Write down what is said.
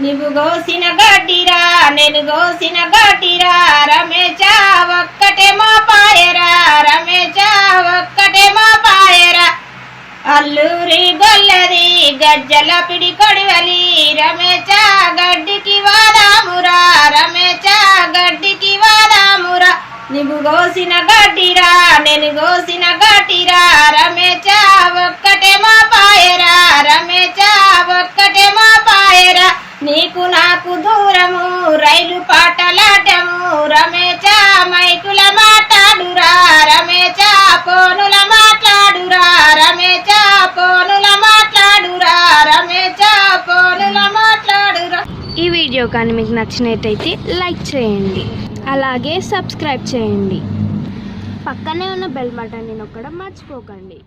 నువ్వు గోసిన గడ్డిరా నేను గోసిన గడ్డిరా రమేశ ఒక్కటే మా పాయరా రమేశ ఒక్కటే మా పాయరా. అల్లూరి గొల్లది గజ్జల పిడి కొడివలి రమేశ గడ్డికి వాదామురా రమేశ గడ్డికి వాదామురా. నువ్వు గోసిన గడ్డిరా నేను గోసిన గడ్డిరా రమేశ ఒక్కటే మా పాయరా రమేశ ఒక్కటే మా నీకు నాకు దూరము రైలు పాటలాటము రమేశ మైకుల మాట్లాడురా రమేశ పోనుల మాట్లాడురా రమేశ పోనుల మాట్లాడురా రమేశ పోనుల మాట్లాడురా. ఈ వీడియో కానీ మీకు నచ్చినట్టయితే లైక్ చేయండి అలాగే సబ్స్క్రైబ్ చేయండి. పక్కనే ఉన్న బెల్ బటన్ని నొక్కడం మర్చిపోకండి.